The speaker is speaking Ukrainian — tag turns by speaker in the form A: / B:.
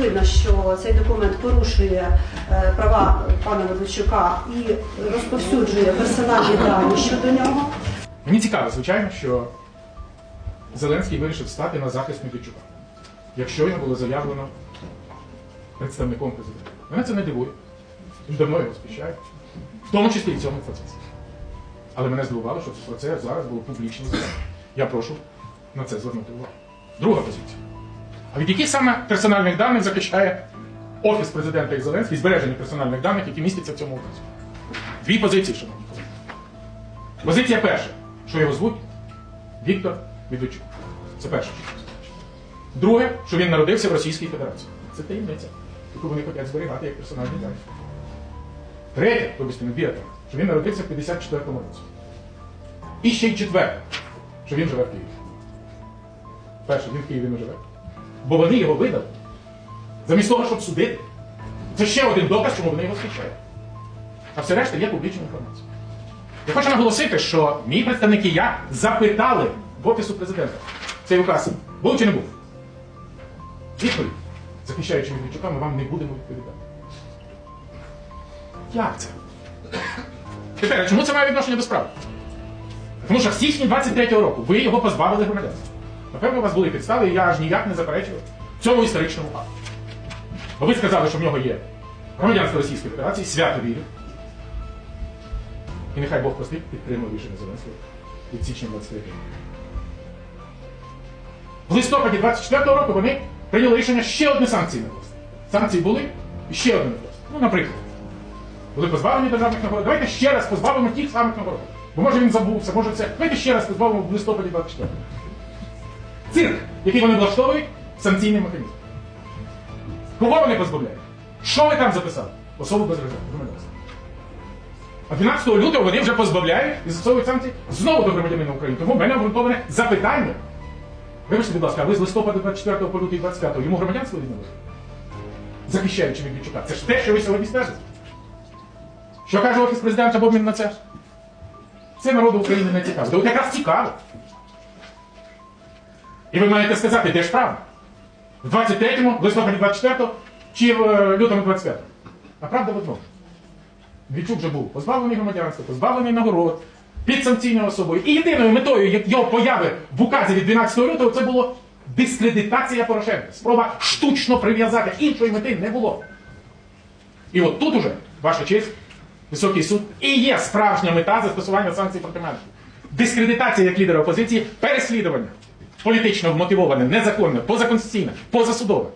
A: очевидно, що цей документ порушує е, права пана Медведчука і розповсюджує персональні дані щодо нього.
B: Мені цікаво, звичайно, що Зеленський вирішив стати на захист Медведчука, якщо йому було заявлено представником президента. Мене це не дивує. Давно його спіщає, в тому числі і в цьому процесі. Але мене здивувало, що про це зараз було публічно заявлено. Я прошу на це звернути увагу. Друга позиція. А від яких саме персональних даних захищає Офіс президента і Зеленський збереження персональних даних, які містяться в цьому указі? Дві позиції, шановні колеги. Позиція перша, що його звуть Віктор Медведчук. Це перше. Друге, що він народився в Російській Федерації. Це таємниця, яку вони хочуть зберігати як персональні дані. Третє, вибачте, не вірте, що він народився в 54-му році. І ще й четверте, що він живе в Києві. Перше, він в Києві не живе. Бо вони його видали. Замість того, щоб судити. Це ще один доказ, чому вони його захищають. А все решта є публічна інформація. Я хочу наголосити, що мій представник і я запитали в Офісу президента цей указ був чи не був? Відповідь, захищаючи Медведчука, ми вам не будемо відповідати. Як це? Тепер, чому це має відношення до справи? Тому що в січні 23-го року ви його позбавили громадянства. Напевно, у вас були підстави, і я аж ніяк не заперечував цьому історичному факту. Бо ви сказали, що в нього є громадянство Російської Федерації, свято вірю. І нехай Бог простить підтримує рішення Зеленського від січня 23 року. В листопаді 24 року вони прийняли рішення ще одне санкції накласти. Санкції були і ще одне накласти. Ну, наприклад, були позбавлені державних нагород. Давайте ще раз позбавимо тих самих нагород. Бо може він забувся, може це. Давайте ще раз позбавимо в листопаді 24 Цирк, який вони влаштовують, санкційний механізм. Кого вони позбавляють? Що ви там записали? Особу без громадянства. А 12 лютого вони вже позбавляють і застосовують санкції знову до громадянина України. Тому в мене обґрунтоване запитання. Вибачте, будь ласка, ви з листопада 24 по лютий 25 йому громадянство відновили? Захищаючи Медведчука. Це ж те, що ви сьогодні стежите. Що каже Офіс президента в на це? Це народу України не цікаво. Та от якраз цікаво. І ви маєте сказати, де ж правда? В 23-му, в листопаді 24-го чи в е, лютому 25-го? А правда в одному. Вічук вже був позбавлений громадянства, позбавлений нагород, підсанкційною особою. І єдиною метою його появи в указі від 12 лютого це було дискредитація Порошенка. Спроба штучно прив'язати. Іншої мети не було. І от тут уже, ваша честь, високий суд, і є справжня мета застосування санкцій проти мене. Дискредитація як лідера опозиції, переслідування політично вмотивоване, незаконне, позаконституційне, позасудове.